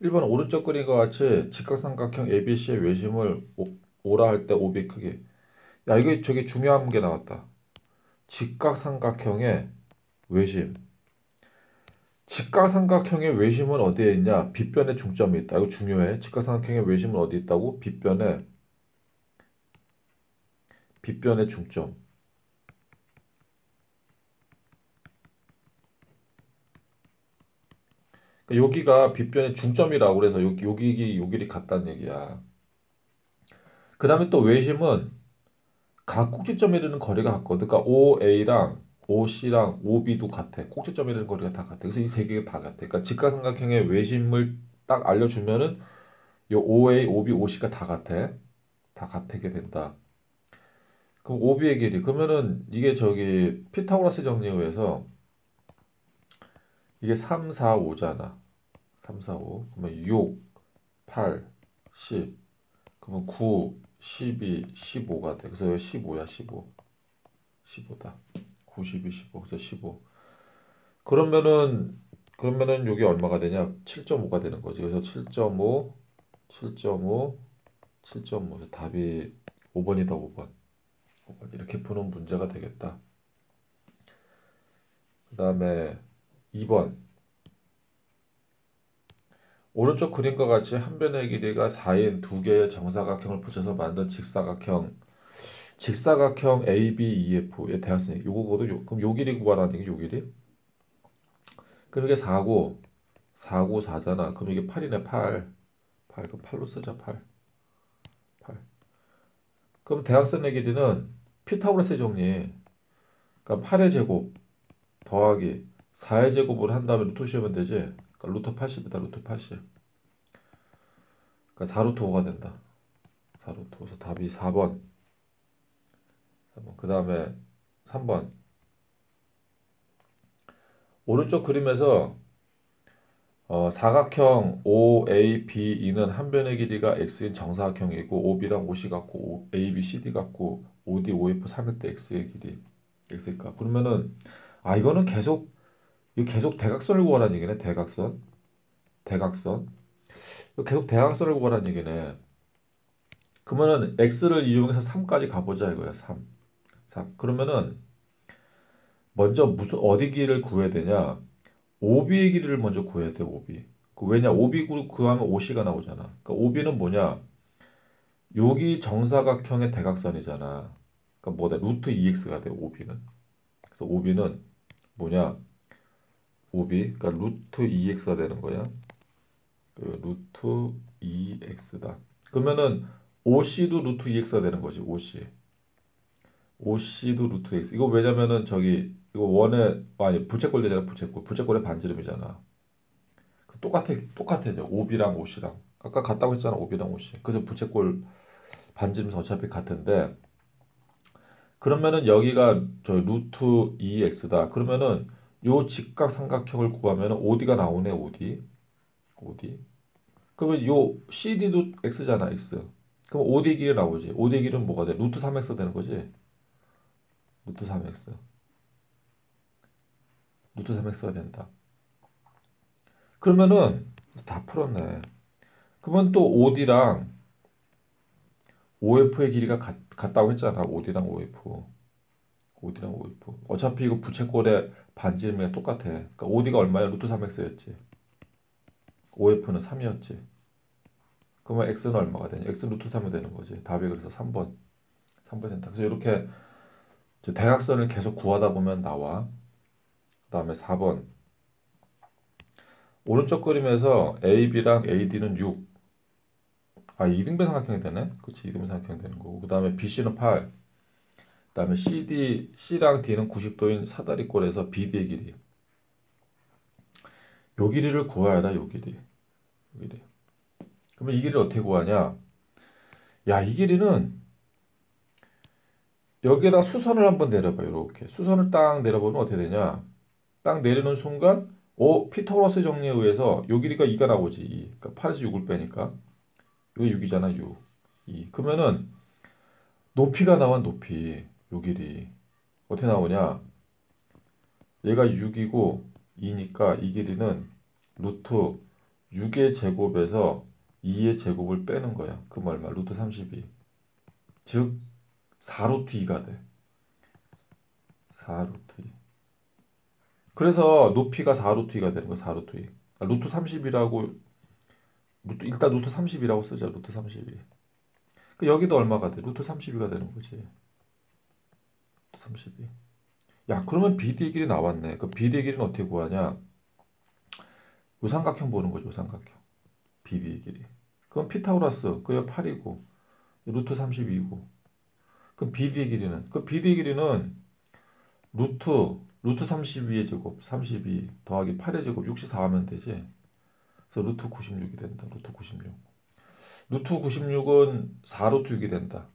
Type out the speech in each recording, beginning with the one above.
1번 오른쪽 그림과 같이 직각삼각형 ABC의 외심을 오, 라 할때 OB 크기. 야 이거 저기 중요한 게 나왔다. 직각삼각형의 외심. 직각삼각형의 외심은 어디에 있냐? 빗변에 중점이 있다. 이거 중요해. 직각삼각형의 외심은 어디 있다고? 빗변에 빗변의 중점. 그러니까 여기가 빗변의 중점이라고 그래서 여기 여기 여기이 같다는 얘기야. 그 다음에 또 외심은 각 꼭지점에 이르는 거리가 같거든. 그러니까 OA랑 OC랑 OB도 같아. 꼭지점에 이르는 거리가 다 같아. 그래서 이 세 개가 다 같아. 그러니까 직각삼각형의 외심을 딱 알려주면은 이 OA, OB, OC가 다 같아. 다 같게 된다. 그럼 OB의 길이 그러면은 이게 저기 피타고라스 정리에 의해서 이게 3, 4, 5잖아. 3, 4, 5. 그러면 6, 8, 10. 그러면 9, 12, 15가 돼. 그래서 15야, 15. 15다. 9, 12, 15. 그래서 15. 그러면은 그러면은 여기 얼마가 되냐? 7.5가 되는 거지. 그래서 7.5, 7.5, 7.5. 답이 5번이다, 5번. 5번. 이렇게 푸는 문제가 되겠다. 그 다음에 2번. 오른쪽 그림과 같이 한 변의 길이가 4인 두 개의 정사각형을 붙여서 만든 직사각형. 직사각형 ABEF의 대각선이 요거거든 요, 그럼 요 길이 구하라는 게요 길이? 그럼 이게 4고 4고 4잖아. 그럼 이게 8이네 8 8 그럼 8로 쓰자 8 8 그럼 대각선의 길이는 피타고라스 정리. 그러니까 8의 제곱 더하기 4의 제곱을 한 다음에 루트 씌우면 되지. 그러니까 루트 80이다. 루트 80. 그러니까 4루트 5가 된다. 4루트 5. 그래서 답이 4번. 4번. 그 다음에 3번. 오른쪽 그림에서 어, 사각형 OABE는 한 변의 길이가 x인 정사각형이고 OB랑 OC 같고 AB, CD 같고 OD, OF 3일 때 x의 길이 x일까? 그러면은 아 이거는 계속 이 계속 대각선을 구하라는 얘기네. 대각선. 대각선. 계속 대각선을 구하라는 얘기네. 그러면은 x를 이용해서 3까지 가보자 이거야. 3. 3. 그러면은 먼저 무슨 어디 길을 구해야 되냐? OB의 길이를 먼저 구해야 돼. OB. 그 왜냐? OB 구하면 OC가 나오잖아. 그러니까 OB는 뭐냐? 여기 정사각형의 대각선이잖아. 그러니까 뭐다? 루트 2x가 돼. OB는. 그래서 OB는 뭐냐? 5b 그러니까 루트 2x가 되는 거야. 그 루트 2x다. 그러면은 OC도 루트 2x가 되는 거지. OC. OC도 루트 x. 이거 왜냐면은 저기 이거 원에 아니 부채꼴 되잖아. 부채꼴. 부채꼴의 반지름이잖아. 그 똑같아. 똑같아져. OB랑 OC랑. 아까 같다고 했잖아. OB랑 OC. 그래서 부채꼴 반지름 어차피 같은데 그러면은 여기가 저 루트 2x다. 그러면은 요 직각 삼각형을 구하면 OD가 나오네 OD OD 그러면 요 CD도 X잖아 X. 그럼 OD 길이 나오지. OD 길은 뭐가 돼? 루트 3X 되는 거지? 루트 3X 루트 3X가 된다. 그러면은 다 풀었네. 그러면 또 OD랑 OF의 길이가 같, 같다고 했잖아. OD랑 OF OD랑 OF 어차피 이거 부채꼴의 반지름이 똑같아. 그러니까 OD가 얼마야? 루트 3x였지. OF는 3이었지. 그러면 x는 얼마가 되냐? x 루트 3이 되는 거지. 답이 그래서 3번. 3번 된다. 그래서 이렇게 대각선을 계속 구하다 보면 나와. 그 다음에 4번. 오른쪽 그림에서 AB랑 AD는 6. 아, 2등변 삼각형이 되네? 그치, 2등변 삼각형이 되는 거고. 그 다음에 BC는 8. 다음에 CD, C랑 D는 90도인 사다리꼴에서 BD의 길이. 요 길이를 돼, 요 길이. 요 길이. 그러면 이 길이를 어떻게 구하냐? 야, 이 길이는 여기에다 수선을 한번 내려봐, 이렇게. 수선을 딱 내려보면 어떻게 되냐? 딱 내리는 순간, 오, 피타고라스 정리에 의해서 요 길이가 2가 나오지. 2. 그러니까 8에서 6을 빼니까. 이거 6이잖아, 6. 2. 그러면은 높이가 나와, 높이. 요 길이 어떻게 나오냐 얘가 6이고 2니까 이 길이는 루트 6의 제곱에서 2의 제곱을 빼는 거야. 그럼 얼마? 루트 32. 즉 4루트 2가 돼. 4루트 2. 그래서 높이가 4루트 2가 되는 거야. 4루트 2. 아, 루트 30이라고 루트 일단 루트 30이라고 쓰자. 루트 32. 그 여기도 얼마가 돼? 루트 32가 되는 거지. 루트 32. 야, 그러면 BD의 길이 나왔네. 그 BD의 길이는 어떻게 구하냐? 우삼각형 보는 거죠. 우삼각형. BD의 길이. 그럼 피타고라스 그게 8이고 루트 32이고 그럼 BD의 길이는 그 BD의 길이는 루트 루트 32의 제곱 32 더하기 8의 제곱 64 하면 되지. 그래서 루트 96이 된다. 루트 96. 루트 96은 4루트 6이 된다.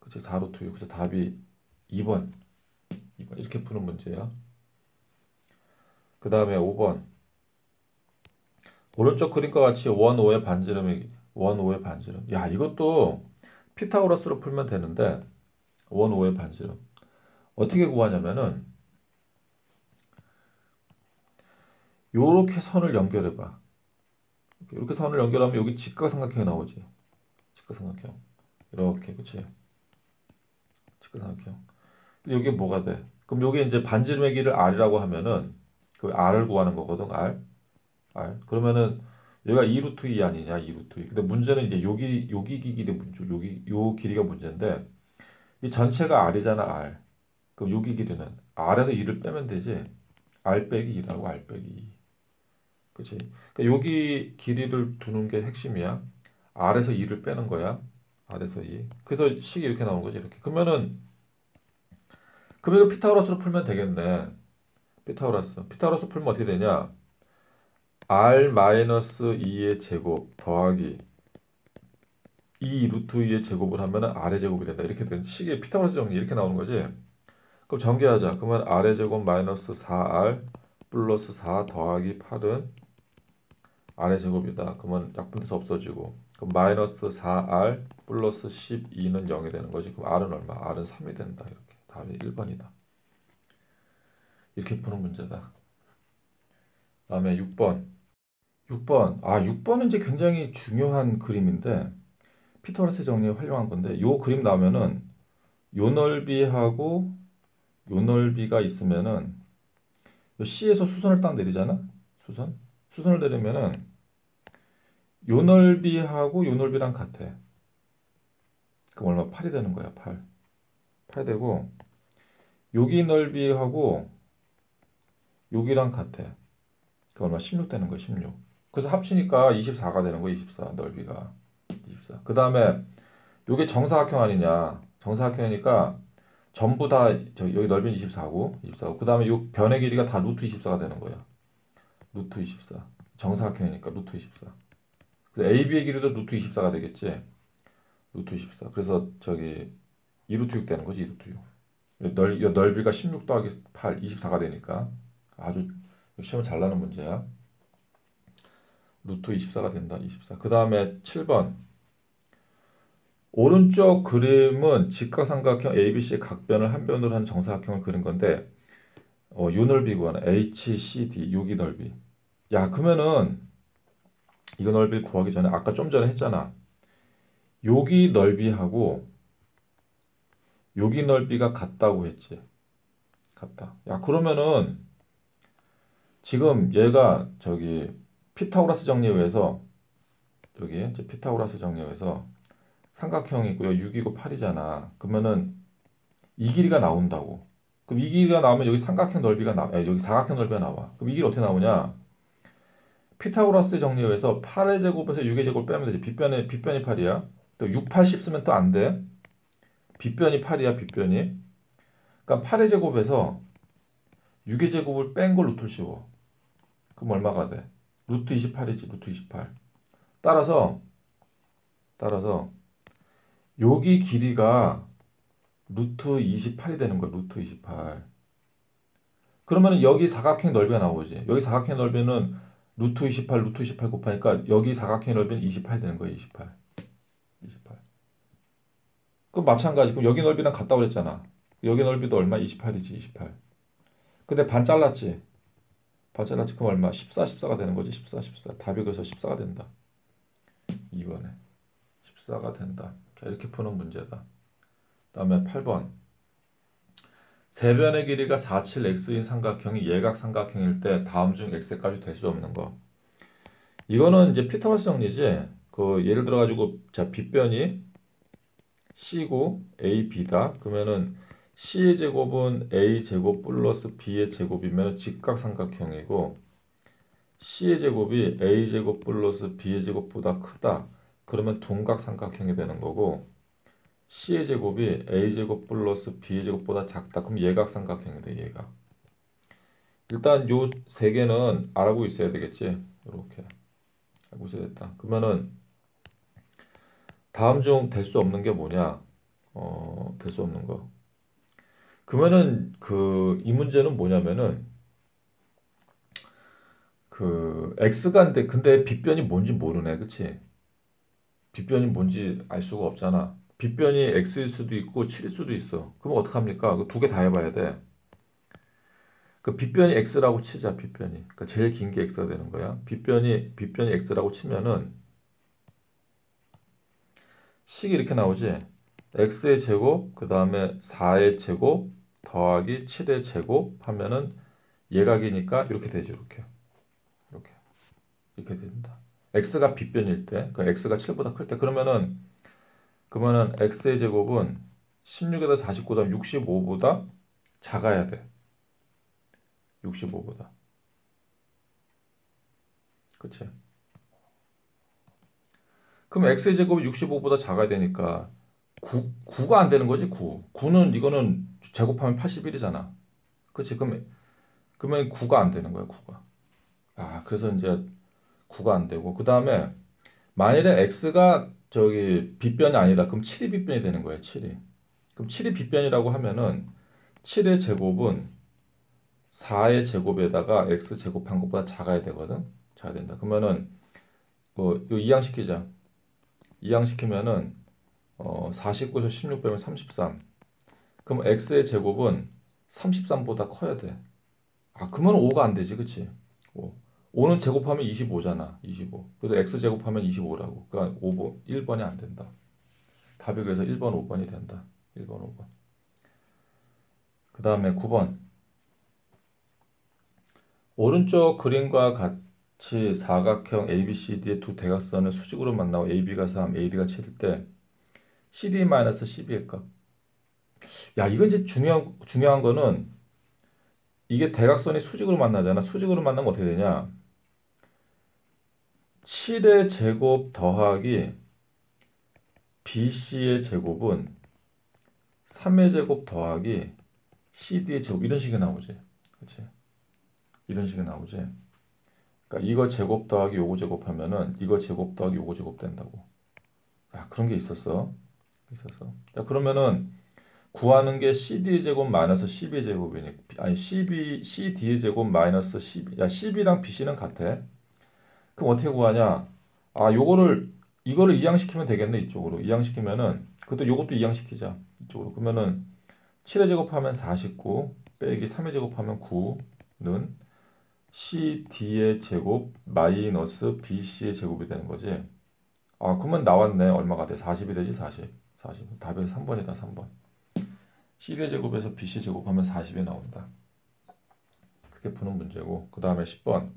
그치 4루트 6. 그래서 답이 2번. 2번 이렇게 푸는 문제야. 그 다음에 5번. 오른쪽 그림과 같이 원 5의 반지름이 원 5의 반지름. 야 이것도 피타고라스로 풀면 되는데 원 5의 반지름. 어떻게 구하냐면은 요렇게 선을 연결해 봐. 이렇게 선을 연결하면 여기 직각삼각형이 나오지. 직각삼각형. 이렇게 그치? 직각삼각형. 여기 뭐가 돼? 그럼 여기 이제 반지름의 길을 r이라고 하면은 그 r을 구하는 거거든. r. r. 그러면은 여기가 2루트 2 아니냐? 2루트 2. 근데 문제는 이제 여기 여기 길이 문제. 여기 요 길이가 문제인데 이 전체가 r이잖아, r. 그럼 여기 길이는 r에서 2를 빼면 되지. r 빼기 2라고 r 빼기 2. 그치? 그러니까 여기 길이를 두는 게 핵심이야. R에서 2를 빼는 거야. R에서 2. 그래서 식이 이렇게 나오는 거지. 이렇게. 그러면은 그럼 이거 피타고라스로 풀면 되겠네. 피타고라스. 피타고라스 풀면 어떻게 되냐? R 마이너스 2의 제곱 더하기 2 루트 2의 제곱을 하면은 R의 제곱이 된다. 이렇게 되는 식의 피타고라스 정리 이렇게 나오는 거지. 그럼 전개하자. 그러면 R의 제곱 마이너스 4R 플러스 4 더하기 8은 r의 제곱이다. 그러면 약분돼서 없어지고 그럼 마이너스 4r 플러스 12는 0이 되는 거지. 그럼 r은 얼마? r은 3이 된다. 이렇게 답이 1번이다. 이렇게 푸는 문제다. 다음에 6번. 6번. 아, 6번은 이제 굉장히 중요한 그림인데 피터라스 정리에 활용한 건데 요 그림 나오면은 요 넓이하고 요 넓이가 있으면은 요 C에서 수선을 딱 내리잖아. 수선. 수선을 내리면은 요 넓이하고 요 넓이랑 같아. 그럼 얼마? 8이 되는 거야. 8. 8 되고 여기 넓이하고 여기랑 같아. 그 얼마? 16 되는 거야. 16. 그래서 합치니까 24가 되는 거야. 24 넓이가. 24. 그 다음에 요게 정사각형 아니냐. 정사각형이니까 전부 다 여기 넓이는 24고 24고 그 다음에 요 변의 길이가 다 루트 24가 되는 거야. 루트 24. 정사각형이니까 루트 24. 그래서 AB의 길이도 루트 24가 되겠지. 루트 24. 그래서 저기 2루트 6 되는 거지. 2루트 6. 넓, 넓이가 16 더하기 8, 24가 되니까 아주 시험을 잘 나는 문제야. 루트 24가 된다. 24. 그 다음에 7번. 오른쪽 그림은 직각삼각형 ABC의 각변을 한 변으로 한 정사각형을 그린 건데 어, 요 넓이 구하는 HCD 여기 넓이 야 그러면은 이거 넓이 구하기 전에 아까 좀 전에 했잖아 여기 넓이하고 여기 넓이가 같다고 했지 같다 야 그러면은 지금 얘가 저기 피타고라스 정리에서 여기 이제 피타고라스 정리에서 삼각형이고요 6이고 8이잖아 그러면은 이 길이가 나온다고 그럼 이 길이가 나오면 여기 삼각형 넓이가 나 여기 사각형 넓이가 나와 그럼 이 길이 어떻게 나오냐 피타고라스 정리에 의해서 8의 제곱에서 6의 제곱을 빼면 되지. 빗변이, 빗변이 8이야. 또 6, 8, 10 쓰면 또 안 돼. 빗변이 8이야, 빗변이. 그러니까 8의 제곱에서 6의 제곱을 뺀 걸 루트 씌워. 그럼 얼마가 돼? 루트 28이지, 루트 28. 따라서, 따라서, 여기 길이가 루트 28이 되는 거야, 루트 28. 그러면 여기 사각형 넓이가 나오지. 여기 사각형 넓이는 루트 28, 루트 28 곱하니까 여기 사각형의 넓이는 28 되는. 28. 28. 그럼 마찬가지. 그럼 여기 넓이랑 같다고 그랬잖아. 여기 넓이도 얼마? 28이지. 28. 근데 반 잘랐지. 8자를 합치면 얼마? 14, 14가 되는 거지. 14, 14. 답이 그래서 14가 된다. 2번에 14가 된다. 자, 이렇게 푸는 문제다. 다음에 8번. 세변의 길이가 4, 7x인 삼각형이 예각 삼각형일 때 다음 중 값이 될수 없는 거. 이거는 이제 피터거스 정리지. 그 예를 들어 가지고 자 빗변이 c고 a, b다. 그러면은 c의 제곱은 a 제곱 플러스 b의 제곱이면 직각삼각형이고 c의 제곱이 a 제곱 플러스 b의 제곱보다 크다. 그러면 둔각삼각형이 되는 거고 c의 제곱이 a 제곱 플러스 b의 제곱보다 작다. 그럼 예각삼각형이 돼. 예각. 일단 요 세 개는 알고 있어야 되겠지. 이렇게 알고 있어야 됐다. 그러면은 다음 중 될 수 없는 게 뭐냐? 어, 될 수 없는 거. 그러면은 그 이 문제는 뭐냐면은 그 x가 인데 근데 빗변이 뭔지 모르네. 그치? 빗변이 뭔지 알 수가 없잖아. 빗변이 x일 수도 있고 7일 수도 있어. 그럼 어떡합니까? 그 두 개 다 해봐야 돼. 그 빗변이 x라고 치자. 빗변이. 그러니까 제일 긴 게 x가 되는 거야. 빗변이 빗변이 x라고 치면은 식이 이렇게 나오지. x의 제곱 그 다음에 4의 제곱 더하기 7의 제곱 하면은 예각이니까 이렇게 되죠. 이렇게. 이렇게. 이렇게 된다. x가 빗변일 때, 그 x가 7보다 클 때, 그러면은, 그러면은 x의 제곱은 16에다 49다 65보다 작아야 돼. 65보다. 그치? 그럼 x의 제곱이 65보다 작아야 되니까 9, 9가 안 되는 거지, 9. 9는 이거는 제곱하면 81이잖아. 그치? 그럼, 그러면 9가 안 되는 거야, 9가. 아, 그래서 이제 9가 안 되고 그 다음에 만일에 x가 저기 빗변이 아니다. 그럼 7이 빗변이 되는 거예요. 7이. 그럼 7이 빗변이라고 하면은 7의 제곱은 4의 제곱에다가 x 제곱한 것보다 작아야 되거든. 작아야 된다. 그러면은 뭐 이거 이항시키자. 이항시키면은 어 49에서 16 빼면 33. 그럼 x의 제곱은 33보다 커야 돼. 아, 그러면 5가 안 되지. 그치? 5. 5는 제곱하면 25잖아. 25. 그래서 x 제곱하면 25라고. 그러니까 5번, 1번이 안 된다. 답이 그래서 1번, 5번이 된다. 1번, 5번. 그 다음에 9번. 오른쪽 그림과 같 이 사각형 ABCD의 두 대각선을 수직으로 만나고 AB가 3, AD가 7일 때 CD-12의 값. 야, 이건 이제 중요한, 중요한 거는 이게 대각선이 수직으로 만나잖아. 수직으로 만나면 어떻게 되냐? 7의 제곱 더하기 BC의 제곱은 3의 제곱 더하기 CD의 제곱 이런 식이 나오지. 그치? 이런 식이 나오지. 그러니까 이거 제곱 더하기 요거 제곱하면은 이거 제곱 더하기 요거 제곱 된다고. 야, 그런 게 있었어. 있었어. 자, 그러면은 구하는 게 CD의 제곱 마이너스 12의 제곱이니까 아니 CB CD의 제곱 마이너스 12. 야, CB랑 BC는 같아. 그럼 어떻게 구하냐? 아, 요거를 이거를 이항시키면 되겠네 이쪽으로 이항시키면은 그것도 요것도 이항시키자 이쪽으로 그러면은 7의 제곱하면 49 빼기 3의 제곱하면 9는 CD의 제곱 마이너스 BC의 제곱이 되는 거지? 아 그러면 나왔네. 얼마가 돼? 40이 되지? 40 40 답에서 3번이다 3번. CD의 제곱에서 BC 제곱하면 40이 나온다. 그렇게 푸는 문제고. 그 다음에 10번.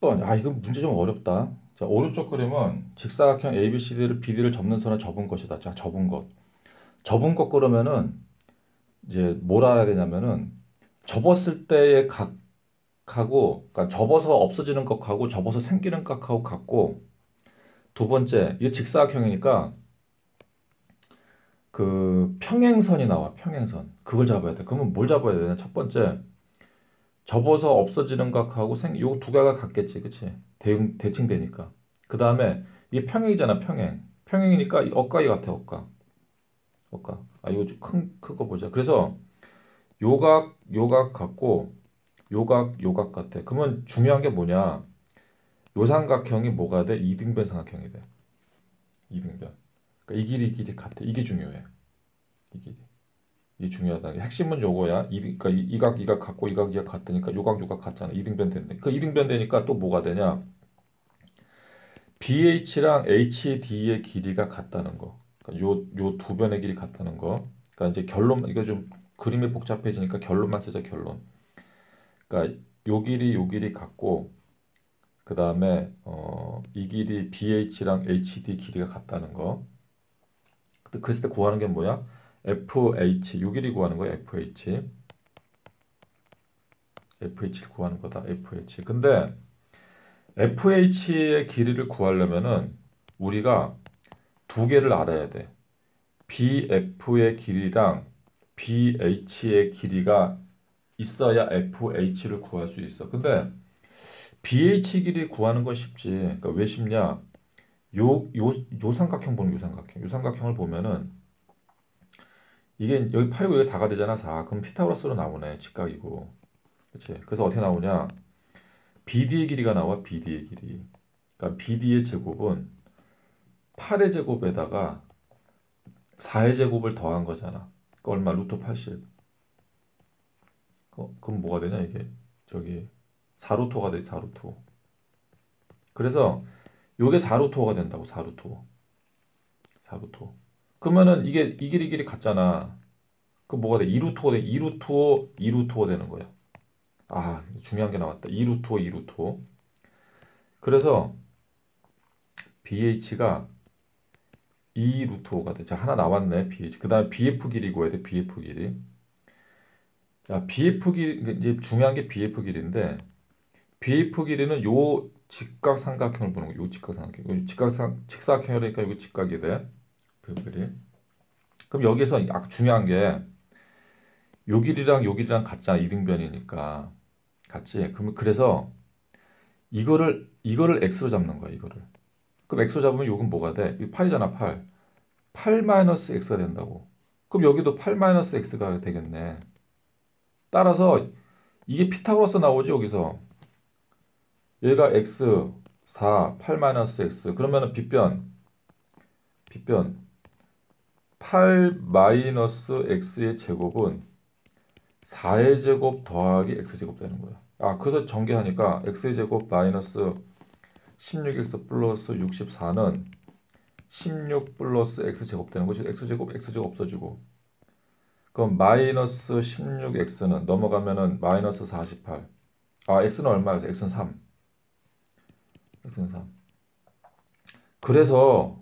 10번. 아, 이거 문제 좀 어렵다. 자, 오른쪽 그림은 직사각형 ABCD를 BD를 접는 선에 접은 것이다. 자, 접은 것. 접은 것 그러면은 이제 뭘 알아야 되냐면은 접었을 때의 각 하고 그러니까 접어서 없어지는 것하고 접어서 생기는 각하고 같고 두 번째, 이게 직사각형이니까 그 평행선이 나와. 평행선. 그걸 잡아야 돼. 그러면 뭘 잡아야 되냐? 첫 번째, 접어서 없어지는 각하고 생, 요 두 개가 같겠지, 그치? 대, 대칭되니까. 그 다음에 이게 평행이잖아, 평행. 평행이니까 억각이 같아, 억각. 억각. 아, 이거 좀 큰, 크거 보자. 그래서 요각, 요각 같고 요각, 요각 같아. 그러면 중요한 게 뭐냐? 요 삼각형이 뭐가 돼? 이등변 삼각형이 돼. 이등변. 그러니까 이 길이 이 길이 같아. 이게 중요해. 이 길이. 이 중요하다. 핵심은 요거야. 이, 그러니까 이- 이각 이각 같고 이각 이각 같으니까 요각 요각 같잖아. 이등변 된다. 그 이등변 되니까 또 뭐가 되냐? BH랑 HD의 길이가 같다는 거. 그러니까 요 요 두 변의 길이 같다는 거. 그러니까 이제 결론 이거 좀 그림이 복잡해지니까 결론만 쓰자 결론. 그러니까 요 길이 요 길이 같고 그 다음에 어, 이 길이 BH랑 HD 길이가 같다는 거. 그랬을 때 구하는 게 뭐야? FH 요 길이 구하는 거야 FH. FH를 구하는 거다 FH. 근데 FH의 길이를 구하려면은 우리가 두 개를 알아야 돼. BF의 길이랑 BH의 길이가 있어야 FH를 구할 수 있어. 근데 BH 길이 구하는 건 쉽지. 그러니까 왜 쉽냐? 요, 요, 요 삼각형 보는 요 삼각형. 요 삼각형을 보면은 이게 여기 8이고 여기 4가 되잖아. 4. 그럼 피타고라스로 나오네. 직각이고. 그렇지? 그래서 어떻게 나오냐? BD의 길이가 나와. BD의 길이. 그러니까 BD의 제곱은 8의 제곱에다가 4의 제곱을 더한 거잖아. 그 얼마? 루트 80. 어, 그럼 뭐가 되냐 이게? 저기 4루토가 돼. 4루토. 그래서 요게 4루토가 된다고. 4루토. 4루토. 그러면은 이게 이 길이 길이 같잖아. 그 뭐가 돼? 2루토가 돼. 2루토 2루토가 되는 거야. 아, 중요한 게 나왔다. 2루토 2루토. 그래서 BH가 2루토가 돼. 자, 하나 나왔네. BH. 그 다음에 BF 길이 구해야 돼. BF 길이. 야, BF 길이 이제 중요한 게 BF 길인데 BF 길이는 요 직각 삼각형을 보는 거야. 요 직각 삼각형. 요 직각 삼 직사각형이니까 이거 직각이 돼. BF 길이. 그럼 여기서 아까 중요한 게 요 길이랑 요 길이랑 같잖아. 이등변이니까. 같지? 그러면 그래서 이거를 이거를 x로 잡는 거야, 이거를. 그럼 x로 잡으면 요건 뭐가 돼? 이 8이잖아, 8. 8 마이너스 x가 된다고. 그럼 여기도 8 마이너스 x가 되겠네. 따라서 이게 피타고라스 나오지 여기서. 얘가 x 4 8 마이너스 x 그러면은 빗변 빗변 8 마이너스 x의 제곱은 4의 제곱 더하기 x제곱 되는 거야. 아, 그래서 전개하니까 x의 제곱 마이너스 16x 플러스 64는 16 플러스 x제곱 되는 거지. x제곱, x제곱 없어지고. 그럼 마이너스 16x는 넘어가면은 마이너스 48. 아, x는 얼마야? x는 3. x는 3. 그래서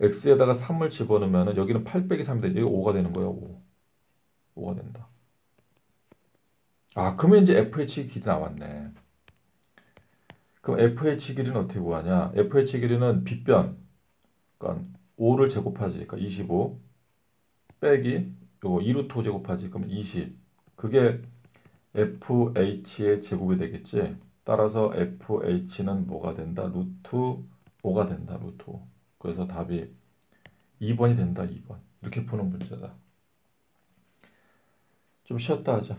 x에다가 3을 집어넣으면은 여기는 8 빼기 3이 돼. 여기 5가 되는 거야, 5. 5가 된다. 아, 그러면 이제 FH 길이 나왔네. 그럼 FH 길이는 어떻게 구하냐? FH 길이는 빗변. 그러니까 5를 제곱하지. 그러니까 25 빼기 요거 2루토 제곱하지. 그러면 20. 그게 FH의 제곱이 되겠지. 따라서 FH는 뭐가 된다? 루트 5가 된다. 루트 5. 그래서 답이 2번이 된다. 2번. 이렇게 푸는 문제다. 좀 쉬었다 하자.